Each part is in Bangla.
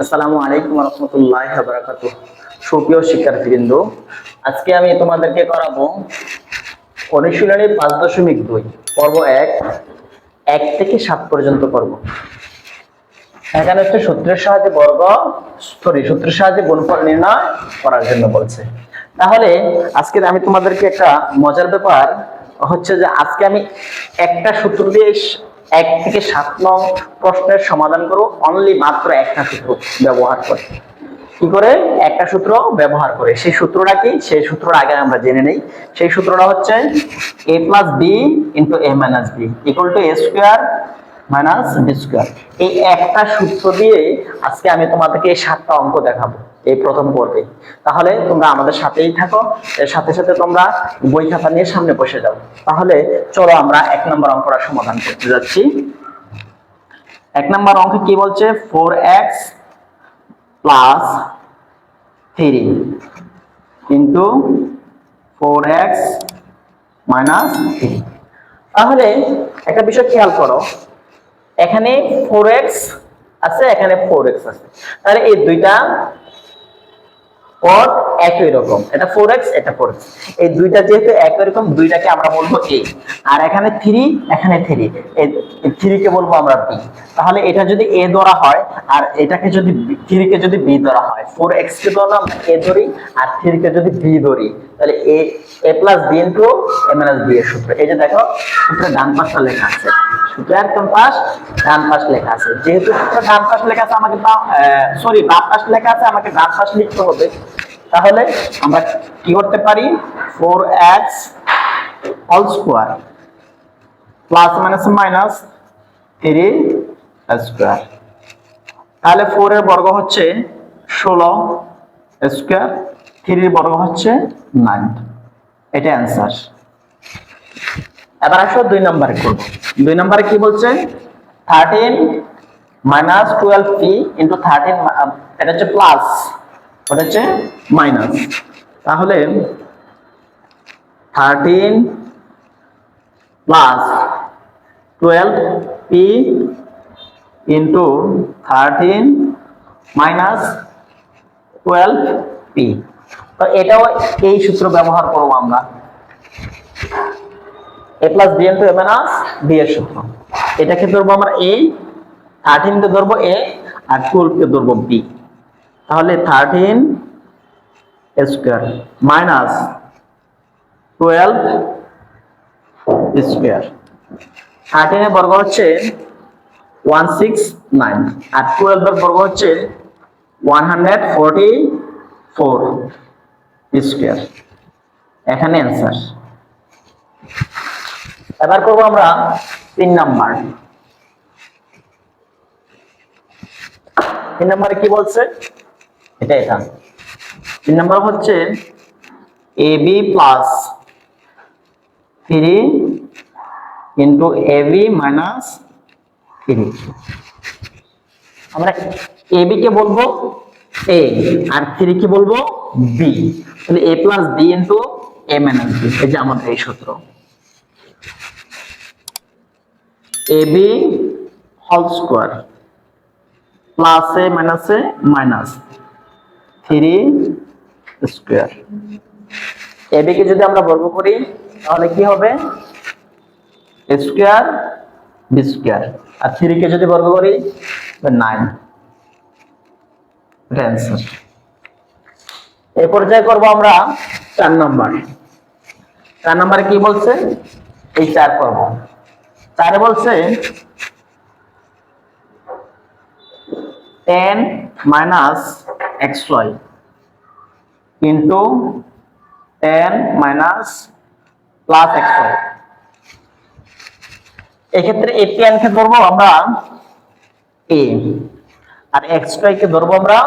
আসসালামু আলাইকুম রহমতুল্লাহ বারাকাত সুপ্রিয় শিক্ষার্থীবৃন্দ, আজকে আমি তোমাদেরকে করাবো অনুশীলনী পাঁচ দশমিক দুই, পর্ব এক এক থেকে সাত পর্যন্ত পর্ব। এখানে হচ্ছে সূত্রের সাহায্যে বর্গ সরি সূত্রের সাহায্যে গুণফল নির্ণয় করার জন্য বলছে। তাহলে আজকে আমি তোমাদেরকে একটা মজার ব্যাপার, হচ্ছে যে আজকে আমি একটা সূত্র দিয়ে এক থেকে সাত নং প্রশ্নের সমাধান করো। অনলি মাত্র একটা সূত্র ব্যবহার করে। কি করে? একটা সূত্র ব্যবহার করে। সেই সূত্রটা কি? সেই সূত্রটা আগে আমরা জেনে নেই। সেই সূত্রটা হচ্ছে A plus B into A minus B equal to A square minus B square এই একটা সূত্র দিয়ে আজকে আমি তোমাদেরকে এই সাতটা অঙ্ক দেখাবো। এই প্রথম পর্বে। তাহলে তোমরা আমাদের সাথেই থাকো, এর সাথে সাথে তোমরা বই খাতা নিয়ে সামনে বসে যাও। তাহলে চলো আমরা এক নম্বর অঙ্কটা সমাধান করতে যাচ্ছি। এক নম্বর অঙ্কে কি বলছে? Four x plus three into four x minus তাহলে একটা বিষয় খেয়াল করো, এখানে ফোর এক্স আছে, এখানে ফোর এক্স আছে। তাহলে এই দুইটা পদ একই রকম। এটা ফোর এক্স এটা ফোর এই দুইটা যেহেতু একই রকম, দুইটাকে আমরা বলব এ আর এখানে থ্রি এখানে থ্রি কে বলব আমরা বি তাহলে এটা যদি এ ধরা হয়, আর এটাকে যদি থ্রি কে যদি বি ধরা হয় ফোর এক্স কে ধরলাম এ ধরি, আর থ্রি কে যদি বি ধরি, তাহলে A A plus B into A minus B এর সূত্র। এই যে দেখো সূত্রের ডান পাশটা লেখা আছে। একদম পাশ ডান পাশ লেখা আছে। যেহেতু ডান পাশ লেখা আছে, আমাকে সরি বাম পাশ লেখা আছে, আমাকে ডান পাশ লিখতে হবে। তাহলে আমরা কি করতে পারি? Four x all square plus minus minus three square তাহলে ফোর এর বর্গ হচ্ছে ষোলো স্কোয়ার থ্রির বর্গ হচ্ছে নাইন এটা অ্যান্সার এবার আসো দুই নম্বরে করব দুই নম্বরে কি বলছে? Thirteen minus twelve p into thirteen এটা হচ্ছে প্লাস ওটা হচ্ছে মাইনাস তাহলে thirteen plus twelve p into thirteen minus twelve p তো এটাও এই সূত্র ব্যবহার করব আমরা। A plus B into A minus B এর সূত্র। এটাকে ধরবো আমরা এ থার্টিন কে ধরবো এ আর টুয়েলভ কে ধরবো বি তাহলে thirteen square minus twelve square থার্টিনের বর্গ হচ্ছে ওয়ান সিক্স নাইন আর টুয়েলভের বর্গ হচ্ছে one hundred forty four square এখানে অ্যান্সার এবার করব আমরা তিন নাম্বার। তিন নম্বরে কি বলছে? এটা এটা। তিন নম্বর হচ্ছে A B plus three into A B minus three. আমরা এ বি কে বলব? এ। আর থ্রি কি বলব? বি। তাহলে A plus B into A minus B. এই যে আমাদের এই সূত্র। এ বি হোল স্কোয়ার প্লাসে মাইনাসে minus A minus three square. এবিকে যদি আমরা বর্গ করি, তাহলে কি হবে? Square B square. আর থ্রি কে যদি বর্গ করি নাইন। এটা অ্যান্সার। এই পর্যায়ে করব আমরা চার নম্বর। চার নম্বরে কি বলছে? এই চার করব চারে বলছে ten minus x y into ten minus plus x y এক্ষেত্রে এই টেন কে ধরবো আমরা এ আর এক্স কে ধরবো আমরা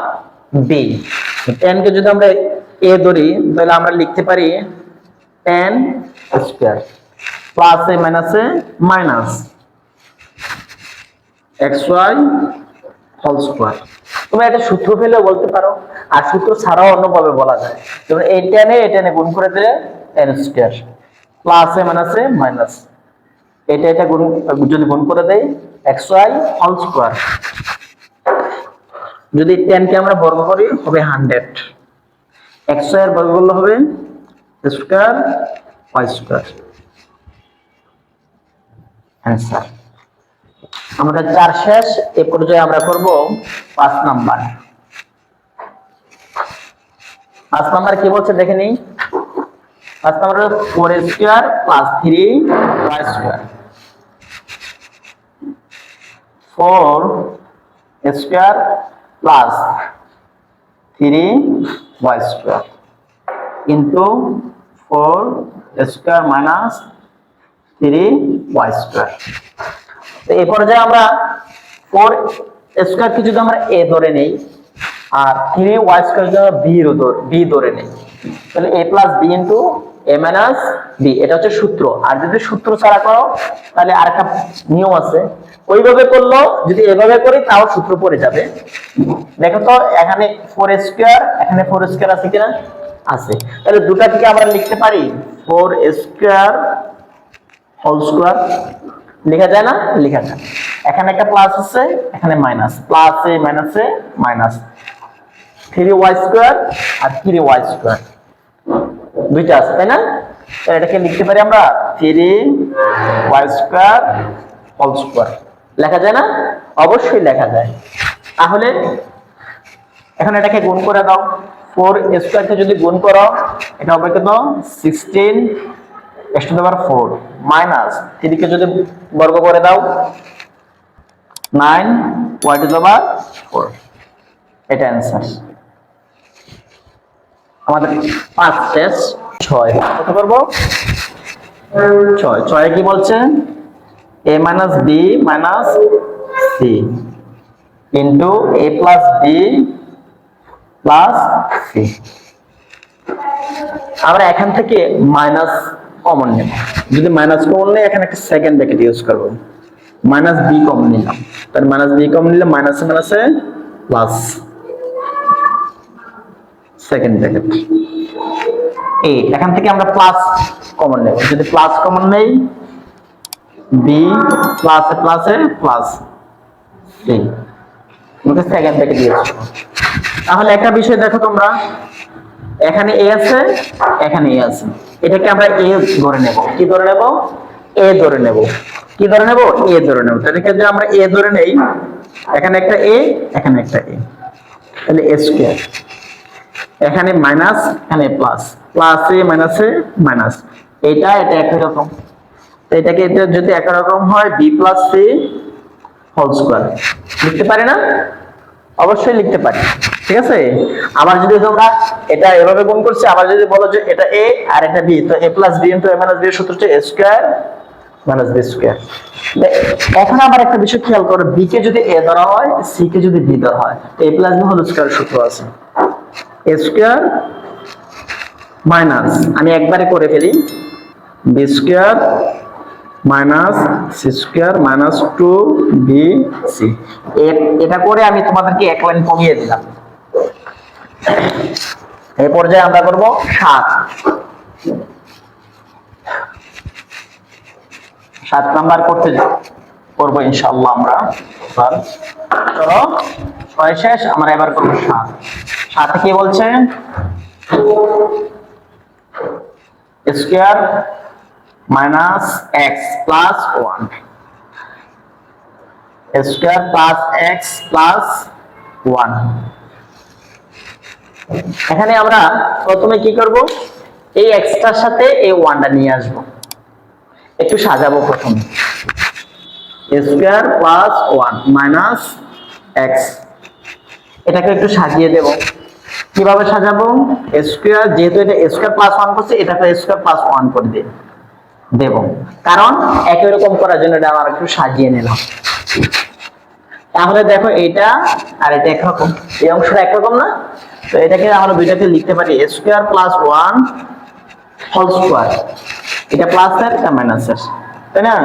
বি টেন কে যদি আমরা এ ধরি, তাহলে আমরা লিখতে পারি টেন স্কোয়ার প্লাস মাইনাসে minus x y whole square তুমি একটা সূত্র ফেলেও বলতে পারো, আর সূত্র ছাড়াও অন্যভাবে বলা যায়। যেমন এই টেনে এই টেনে গুণ করে দিলে টেন স্কোয়ার প্লাস মাইনাসে মাইনাস এটা এটা গুণ, যদি গুণ করে দেয় এক্স ওয়াই হোল স্কোয়ার যদি টেনকে আমরা বর্গ করি, হবে হান্ড্রেড একশো এর বর্গ করলে হবে স্কোয়ার ওয়াই স্কোয়ার অ্যান্সার আমরা চার শেষ, এ পর্যায়ে আমরা করব পাঁচ নাম্বার। পাঁচ নাম্বার কি বলছে দেখে নিই। পাঁচ number four square plus three square four square plus three y square কিন্তু ফোর স্কোয়ার মাইনাস থ্রি সূত্র। আর যদি সূত্র ছাড়া করো, তাহলে আর একটা নিয়ম আছে। ওইভাবে করল যদি এভাবে করি, তাও সূত্র পড়ে যাবে। দেখো তো, এখানে ফোর স্কোয়ার এখানে ফোর স্কোয়ার আছে কিনা? আছে। তাহলে দুটা থেকে আমরা লিখতে পারি ফোর স্কোয়ার হোল স্কোয়ার লেখা যায় না? লেখা যায়। এখানে একটা প্লাস আছে, এখানে মাইনাস প্লাস এ মাইনাসে মাইনাস থ্রি ওয়াই স্কোয়ার আর থ্রি ওয়াই স্কোয়ার দুইটা আছে, তাই না? এটাকে লিখতে পারি আমরা three y square whole square লেখা যায় না? অবশ্যই লেখা যায়। তাহলে এখন এটাকে গুণ করে দাও। ফোর স্কোয়ারকে যদি গুণ করো, এটা হবে কত? Sixteen x to power four minus থ্রিকে যদি বর্গ করে দাও nine y to power four এটা অ্যান্সার আমাদের পাঁচ শেষ ছয়। কত করব? ছয়। ছয় কি বলছে? A minus B minus C into A plus B plus C আমরা এখান থেকে মাইনাস কমন নেব যদি মাইনাস কমন নেই, এখানে একটা সেকেন্ড ব্র্যাকেট ইউজ করব। মাইনাস বি কমন নিলাম। তার মাইনাস বি কমন নিলে মাইনাসে মাইনাসে প্লাস সেকেন্ড ব্র্যাকেট এ, এখান থেকে আমরা প্লাস কমন নেব। যদি প্লাস কমন নেই বি প্লাসে প্লাসে প্লাস সি আমাকে সেকেন্ড ব্র্যাকেট দিয়েছি তাহলে একটা বিষয় দেখো তোমরা। এখানে এ আছে, এখানে এ আছে। এটাকে আমরা এ ধরে নেব। কি ধরে নেব? এ ধরে নেব। কি ধরে নেব? এ ধরে নেব। তাহলে যদি আমরা এ ধরে নেই। এখানে একটা এ এখানে একটা এ তাহলে এ স্কোয়ার এখানে মাইনাস এখানে plus plus a minus minus এটা এটা একই রকম। এটাকে এটা যদি একই রকম হয় b plus c whole square লিখতে পারি না? অবশ্যই লিখতে পারি। ঠিক আছে? আবার যদি তোমরা এটা এভাবে গুণ করছি, আবার যদি বলো যে এটা এ আর এটা বি তো a plus b into a minus b সূত্র হচ্ছে a square minus b square এখন আবার একটা বিষয় খেয়াল করো বি কে যদি এ ধরা হয় সি কে যদি বি ধরা হয়, তো a plus b whole square সূত্র আছে। এ স্কোয়ার মাইনাস আমি একবারে করে ফেলি। B square minus c square minus two b c এটা করে আমি তোমাদেরকে এক লাইন কমিয়ে দিলাম। এই পর্যায়ে আমরা করব সাত। সাত নাম্বার করতে করব ইনশাল্লাহ আমরা। চলো ছয় শেষ, আমরা এবার করব সাত। সাথে কি বলছে? Square minus x plus one. Square plus x plus one. এখানে আমরা প্রথমে কি করব? এই এক্সটার সাথে এই ওয়ানটা নিয়ে আসব। একটু সাজাবো প্রথমে। Square plus one minus x এটাকে একটু সাজিয়ে দেব। কীভাবে সাজাবো? স্কোয়ার যেহেতু এটা স্কোয়ার প্লাস ওয়ান করছে, এটাকে স্কোয়ার প্লাস ওয়ান করে দেব দেব। কারণ একই রকম করার জন্য এটা আমার একটু সাজিয়ে নিলাম। তাহলে দেখো এটা আর এটা একরকম। এই অংশটা একরকম না? তো এটাকে আমরা দুইটাকে লিখতে পারি square plus one whole square এটা প্লাস এর, এটা মাইনাস এর, তাই না?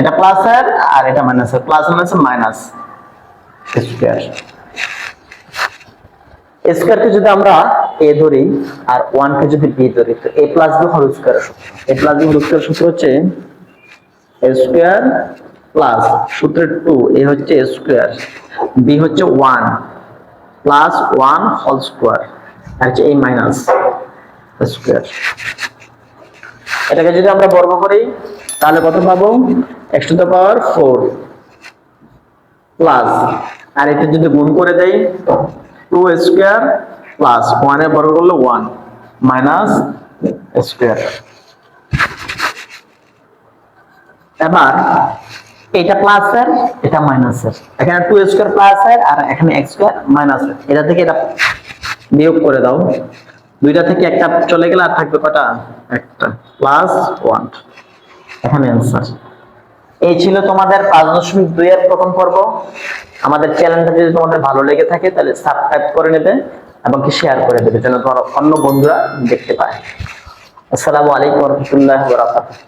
এটা প্লাস এর আর এটা মাইনাস এর। প্লাস মাইনাস মাইনাস স্কোয়ার স্কোয়ারকে যদি আমরা এ ধরি আর ওয়ান কে যদি বি ধরি, তো a plus b whole square a plus b whole square সূত্র হচ্ছে স্কোয়ার প্লাস সূত্রের টু এ হচ্ছে স্কোয়ার বি হচ্ছে one plus one whole square আর হচ্ছে এই মাইনাস স্কোয়ার এটাকে যদি আমরা বর্গ করি, তাহলে কত পাবো? X to the power four plus আর এটা যদি গুণ করে দেই টু স্কোয়ার প্লাস ওয়ানের বর্গ করলে ওয়ান মাইনাস স্কোয়ার এবার এটা প্লাসের এটা মাইনাসের এখানে টু স্কোয়ার প্লাসের আর এখানে এক্স স্কোয়ার মাইনাসের এটা থেকে এটা বিয়োগ করে দাও। দুইটা থেকে একটা চলে গেলে আর থাকবে কটা? একটা। প্লাস ওয়ান এখানে অ্যান্সার এই ছিল তোমাদের পাঁচ দশমিক দুই এর প্রথম পর্ব। আমাদের চ্যানেলটা যদি তোমাদের ভালো লেগে থাকে, তাহলে সাবস্ক্রাইব করে নেবে এবং কি শেয়ার করে দেবে, যেন তোমার অন্য বন্ধুরা দেখতে পায়। আসসালামু আলাইকুম রহমতুল্লাহ বরাকাতুহ।